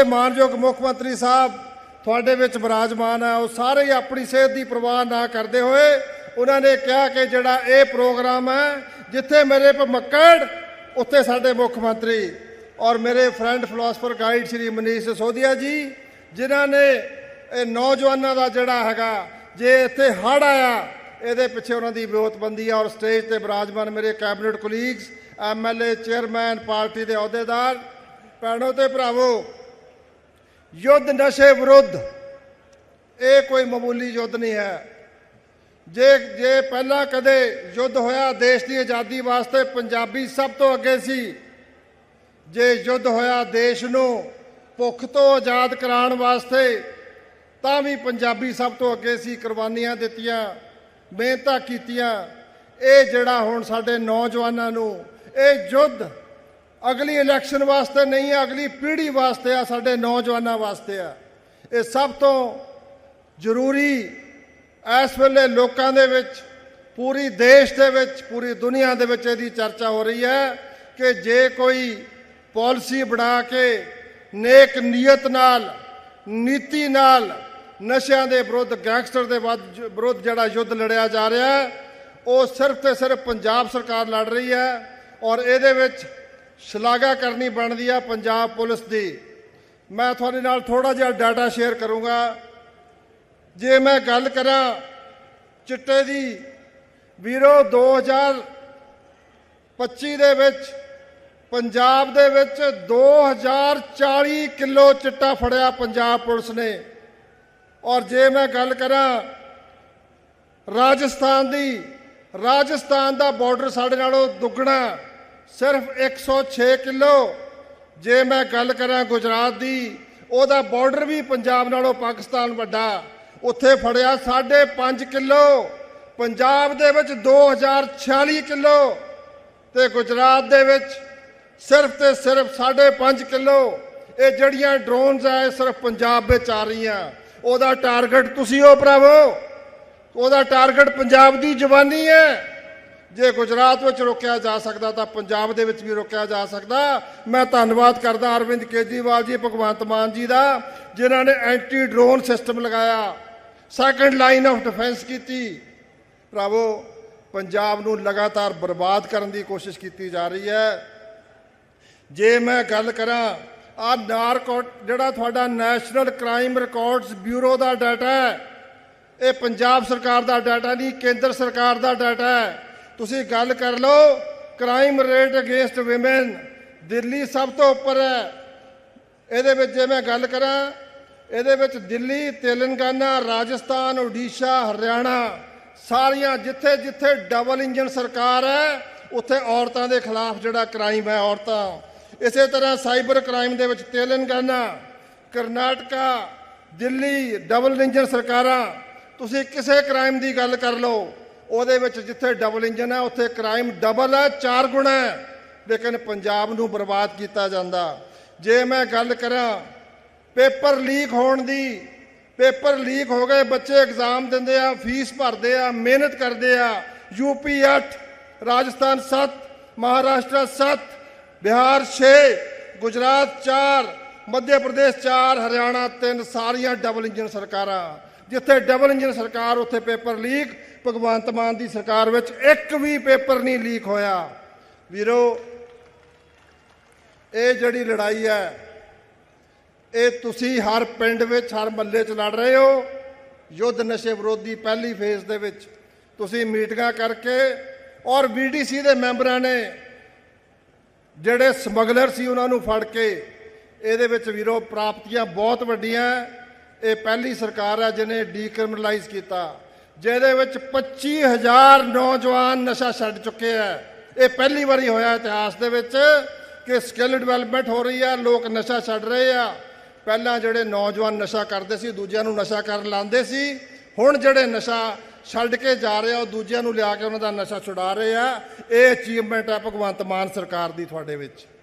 ਸਾਡੇ ਮਾਨਯੋਗ ਮੁੱਖ ਮੰਤਰੀ ਸਾਹਿਬ, ਤੁਹਾਡੇ ਵਿੱਚ ਬਿਰਾਜਮਾਨ ਹੈ ਉਹ ਸਾਰੇ ਹੀ ਆਪਣੀ ਸਿਹਤ ਦੀ ਪਰਵਾਹ ਨਾ ਕਰਦੇ ਹੋਏ ਉਹਨਾਂ ਨੇ ਕਿਹਾ ਕਿ ਜਿਹੜਾ ਇਹ ਪ੍ਰੋਗਰਾਮ ਹੈ, ਜਿੱਥੇ ਮੇਰੇ ਭਮੱਕੜ, ਉੱਥੇ ਸਾਡੇ ਮੁੱਖ ਮੰਤਰੀ ਔਰ ਮੇਰੇ friend philosopher guide Shri Manish Sisodia ji, ਜਿਨ੍ਹਾਂ ਨੇ ਇਹ ਨੌਜਵਾਨਾਂ ਦਾ ਜਿਹੜਾ ਹੈਗਾ, ਜੇ ਇੱਥੇ ਹੜ ਆਇਆ, ਇਹਦੇ ਪਿੱਛੇ ਉਹਨਾਂ ਦੀ ਵਿਉਤਬੰਦੀ ਆ ਔਰ ਸਟੇਜ ਤੇ ਬਿਰਾਜਮਾਨ ਮੇਰੇ cabinet colleagues MLA chairman, party ਦੇ ਅਹੁਦੇਦਾਰ, ਭੈਣੋ ਤੇ ਭਰਾਵੋ ਯੁੱਧ ਨਸ਼ੇ ਵਿਰੁੱਧ। ਇਹ ਕੋਈ ਮਾਮੂਲੀ ਯੁੱਧ ਨਹੀਂ ਹੈ। ਜੇ ਜੇ ਪਹਿਲਾਂ ਕਦੇ ਯੁੱਧ ਹੋਇਆ, ਦੇਸ਼ ਦੀ ਆਜ਼ਾਦੀ ਵਾਸਤੇ ਪੰਜਾਬੀ ਸਭ ਤੋਂ ਅੱਗੇ ਸੀ। ਜੇ ਯੁੱਧ ਹੋਇਆ ਦੇਸ਼ ਨੂੰ ਭੁੱਖ ਤੋਂ ਆਜ਼ਾਦ ਕਰਾਉਣ ਵਾਸਤੇ, ਤਾਂ ਵੀ ਪੰਜਾਬੀ ਸਭ ਤੋਂ ਅੱਗੇ ਸੀ, ਕੁਰਬਾਨੀਆਂ ਦਿੱਤੀਆਂ, ਮਿਹਨਤਾਂ ਕੀਤੀਆਂ। ਇਹ ਜਿਹੜਾ ਹੁਣ ਸਾਡੇ ਨੌਜਵਾਨਾਂ ਨੂੰ, ਇਹ ਯੁੱਧ ਅਗਲੀ ਇਲੈਕਸ਼ਨ ਵਾਸਤੇ ਨਹੀਂ ਹੈ ਅਗਲੀ ਪੀੜ੍ਹੀ ਵਾਸਤੇ ਆ, ਸਾਡੇ ਨੌਜਵਾਨਾਂ ਵਾਸਤੇ ਆ। ਇਹ ਸਭ ਤੋਂ ਜ਼ਰੂਰੀ ਇਸ ਵੇਲੇ ਲੋਕਾਂ ਦੇ ਵਿੱਚ, ਪੂਰੀ ਦੇਸ਼ ਦੇ ਵਿੱਚ, ਪੂਰੀ ਦੁਨੀਆ ਦੇ ਵਿੱਚ ਇਹਦੀ ਚਰਚਾ ਹੋ ਰਹੀ ਹੈ ਕਿ ਜੇ ਕੋਈ ਪਾਲਿਸੀ ਬਣਾ ਕੇ ਨੇਕ ਨੀਅਤ ਨਾਲ, ਨੀਤੀ ਨਾਲ ਨਸ਼ਿਆਂ ਦੇ ਵਿਰੁੱਧ, ਗੈਂਗਸਟਰ ਦੇ ਵਿਰੁੱਧ ਜਿਹੜਾ ਯੁੱਧ ਲੜਿਆ ਜਾ ਰਿਹਾ ਹੈ, ਉਹ ਸਿਰਫ ਤੇ ਸਿਰਫ ਪੰਜਾਬ ਸਰਕਾਰ ਲੜ ਰਹੀ ਹੈ ਔਰ ਇਹਦੇ ਵਿੱਚ ਸ਼ਲਾਘਾ ਕਰਨੀ ਬਣਦੀ ਆ ਪੰਜਾਬ ਪੁਲਿਸ ਦੀ। ਮੈਂ ਤੁਹਾਡੇ ਨਾਲ ਥੋੜਾ ਜਿਹਾ ਡਾਟਾ ਸ਼ੇਅਰ ਕਰੂੰਗਾ। ਜੇ ਮੈਂ ਗੱਲ ਕਰਾਂ ਚਿੱਟੇ ਦੀ, ਵੀਰੋ 2025 ਦੇ ਵਿੱਚ, ਪੰਜਾਬ ਦੇ ਵਿੱਚ 2040 ਕਿਲੋ ਚਿੱਟਾ ਫੜਿਆ ਪੰਜਾਬ ਪੁਲਿਸ ਨੇ। ਔਰ ਜੇ ਮੈਂ ਗੱਲ ਕਰਾਂ ਰਾਜਸਥਾਨ ਦੀ, ਰਾਜਸਥਾਨ ਦਾ ਬਾਰਡਰ ਸਾਡੇ ਨਾਲੋਂ ਦੁੱਗਣਾ ਸਿਰਫ 106 ਕਿਲੋ। ਜੇ ਮੈਂ ਗੱਲ ਕਰਾਂ ਗੁਜਰਾਤ ਦੀ, ਉਹਦਾ ਬਾਰਡਰ ਵੀ ਪੰਜਾਬ ਨਾਲੋਂ ਪਾਕਿਸਤਾਨ ਵੱਡਾ। ਉੱਥੇ ਫੜਿਆ 5.5 ਕਿਲੋ। ਪੰਜਾਬ ਦੇ ਵਿੱਚ 2046 ਕਿਲੋ। ਤੇ ਗੁਜਰਾਤ ਦੇ ਵਿੱਚ ਸਿਰਫ ਤੇ ਸਿਰਫ 5.5 ਕਿਲੋ। ਇਹ ਜਿਹੜੀਆਂ ਡਰੋਨਸ ਆ, ਇਹ ਸਿਰਫ ਪੰਜਾਬ ਵਿੱਚ ਆ ਰਹੀਆਂ। ਉਹਦਾ ਟਾਰਗੇਟ ਤੁਸੀਂ ਹੋ ਭਰਾਵੋ। ਉਹਦਾ ਟਾਰਗੇਟ ਪੰਜਾਬ ਦੀ ਜਵਾਨੀ ਹੈ। ਜੇ ਗੁਜਰਾਤ ਵਿੱਚ ਰੋਕਿਆ ਜਾ ਸਕਦਾ ਤਾਂ ਪੰਜਾਬ ਦੇ ਵਿੱਚ ਵੀ ਰੋਕਿਆ ਜਾ ਸਕਦਾ। ਮੈਂ ਧੰਨਵਾਦ ਕਰਦਾ ਅਰਵਿੰਦ ਕੇਜਰੀਵਾਲ ਜੀ, ਭਗਵੰਤ ਮਾਨ ਜੀ ਦਾ, ਜਿਨ੍ਹਾਂ ਨੇ ਐਂਟੀ ਡਰੋਨ ਸਿਸਟਮ ਲਗਾਇਆ। ਸੈਕੰਡ ਲਾਈਨ ਆਫ ਡਿਫੈਂਸ ਕੀਤੀ। ਭਰਾਵੋ, ਪੰਜਾਬ ਨੂੰ ਲਗਾਤਾਰ ਬਰਬਾਦ ਕਰਨ ਦੀ ਕੋਸ਼ਿਸ਼ ਕੀਤੀ ਜਾ ਰਹੀ ਹੈ। ਜੇ ਮੈਂ ਗੱਲ ਕਰਾਂ, ਆ ਨਾਰਕੋ ਜਿਹੜਾ ਤੁਹਾਡਾ ਨੈਸ਼ਨਲ ਕ੍ਰਾਈਮ ਰਿਕਾਰਡਸ ਬਿਊਰੋ ਦਾ ਡਾਟਾ ਹੈ, ਇਹ ਪੰਜਾਬ ਸਰਕਾਰ ਦਾ ਡਾਟਾ ਨਹੀਂ, ਕੇਂਦਰ ਸਰਕਾਰ ਦਾ ਡਾਟਾ ਹੈ। ਤੁਸੀਂ ਗੱਲ ਕਰ ਲਓ crime rate against women Delhi ਸਭ ਤੋਂ ਉੱਪਰ ਹੈ। ਇਹਦੇ ਵਿੱਚ ਜੇ ਮੈਂ ਗੱਲ ਕਰਾਂ, ਇਹਦੇ ਵਿੱਚ ਦਿੱਲੀ, ਤੇਲੰਗਾਨਾ, ਰਾਜਸਥਾਨ ਓਡੀਸ਼ਾ ਹਰਿਆਣਾ ਸਾਰੀਆਂ ਜਿੱਥੇ ਜਿੱਥੇ ਡਬਲ ਇੰਜਨ ਸਰਕਾਰ ਹੈ, ਉੱਥੇ ਔਰਤਾਂ ਦੇ ਖਿਲਾਫ ਜਿਹੜਾ ਕ੍ਰਾਈਮ ਹੈ ਔਰਤਾਂ। ਇਸੇ ਤਰ੍ਹਾਂ ਸਾਈਬਰ ਕ੍ਰਾਈਮ ਦੇ ਵਿੱਚ ਤੇਲੰਗਾਨਾ, ਕਰਨਾਟਕਾ, ਦਿੱਲੀ ਡਬਲ ਇੰਜਨ ਸਰਕਾਰਾਂ। ਤੁਸੀਂ ਕਿਸੇ ਕ੍ਰਾਈਮ ਦੀ ਗੱਲ ਕਰ ਲਓ ਉਹਦੇ ਵਿੱਚ ਜਿੱਥੇ ਡਬਲ ਇੰਜਨ ਹੈ, ਉੱਥੇ ਕ੍ਰਾਈਮ ਡਬਲ ਹੈ, ਚਾਰ ਗੁਣਾ ਹੈ। ਲੇਕਿਨ ਪੰਜਾਬ ਨੂੰ ਬਰਬਾਦ ਕੀਤਾ ਜਾਂਦਾ। ਜੇ ਮੈਂ ਗੱਲ ਕਰਾਂ, ਪੇਪਰ ਲੀਕ ਹੋਣ ਦੀ, ਪੇਪਰ ਲੀਕ ਹੋ ਗਏ, ਬੱਚੇ ਐਗਜ਼ਾਮ ਦਿੰਦੇ ਆ ਫੀਸ ਭਰਦੇ ਆ, ਮਿਹਨਤ ਕਰਦੇ ਆ। ਯੂਪੀ 8 ਰਾਜਸਥਾਨ 7 ਮਹਾਰਾਸ਼ਟਰ 7 ਬਿਹਾਰ 6 ਗੁਜਰਾਤ 4 ਮੱਧ ਪ੍ਰਦੇਸ਼ 4 ਹਰਿਆਣਾ 3 ਸਾਰੀਆਂ ਡਬਲ ਇੰਜਨ ਸਰਕਾਰਾਂ। ਜਿੱਥੇ ਡਬਲ ਇੰਜਨ ਸਰਕਾਰ, ਉੱਥੇ ਪੇਪਰ ਲੀਕ ਭਗਵੰਤ ਮਾਨ ਦੀ ਸਰਕਾਰ ਵਿੱਚ ਇੱਕ ਵੀ ਪੇਪਰ ਨਹੀਂ ਲੀਕ ਹੋਇਆ। ਵੀਰੋ, ਇਹ ਜਿਹੜੀ ਲੜਾਈ ਹੈ, ਇਹ ਤੁਸੀਂ ਹਰ ਪਿੰਡ ਵਿੱਚ, ਹਰ ਮੱਲੇ 'ਚ ਲੜ ਰਹੇ ਹੋ। ਯੁੱਧ ਨਸ਼ੇ ਵਿਰੋਧੀ ਪਹਿਲੀ ਫੇਜ਼ ਦੇ ਵਿੱਚ ਤੁਸੀਂ ਮੀਟਿੰਗਾਂ ਕਰਕੇ ਔਰ ਵੀਡੀਸੀ ਦੇ ਮੈਂਬਰਾਂ ਨੇ ਜਿਹੜੇ ਸਮਗਲਰ ਸੀ ਉਹਨਾਂ ਨੂੰ ਫੜ ਕੇ ਇਹਦੇ ਵਿੱਚ ਵੀਰੋ ਪ੍ਰਾਪਤੀਆਂ ਬਹੁਤ ਵੱਡੀਆਂ। ਇਹ ਪਹਿਲੀ ਸਰਕਾਰ ਹੈ ਜਿਹਨੇ ਡੀਕ੍ਰਿਮੀਨਲਾਈਜ਼ ਕੀਤਾ। ਜਿਹਦੇ ਵਿੱਚ 25000 ਨੌਜਵਾਨ ਨਸ਼ਾ ਛੱਡ ਚੁੱਕੇ ਆ। ਇਹ ਪਹਿਲੀ ਵਾਰੀ ਹੋਇਆ ਇਤਿਹਾਸ ਦੇ ਵਿੱਚ ਕਿ ਸਕਿੱਲ ਡਿਵੈਲਪਮੈਂਟ ਹੋ ਰਹੀ ਆ, ਲੋਕ ਨਸ਼ਾ ਛੱਡ ਰਹੇ ਆ। ਪਹਿਲਾਂ ਜਿਹੜੇ ਨੌਜਵਾਨ ਨਸ਼ਾ ਕਰਦੇ ਸੀ, ਦੂਜਿਆਂ ਨੂੰ ਨਸ਼ਾ ਕਰਨ ਲਾਉਂਦੇ ਸੀ। ਹੁਣ ਜਿਹੜੇ ਨਸ਼ਾ ਛੱਡ ਕੇ ਜਾ ਰਹੇ ਆ, ਉਹ ਦੂਜਿਆਂ ਨੂੰ ਲਿਆ ਕੇ ਉਹਨਾਂ ਦਾ ਨਸ਼ਾ ਛੁਡਾ ਰਹੇ ਆ। ਇਹ ਅਚੀਵਮੈਂਟ ਹੈ ਭਗਵੰਤ ਮਾਨ ਸਰਕਾਰ ਦੀ ਤੁਹਾਡੇ ਵਿੱਚ।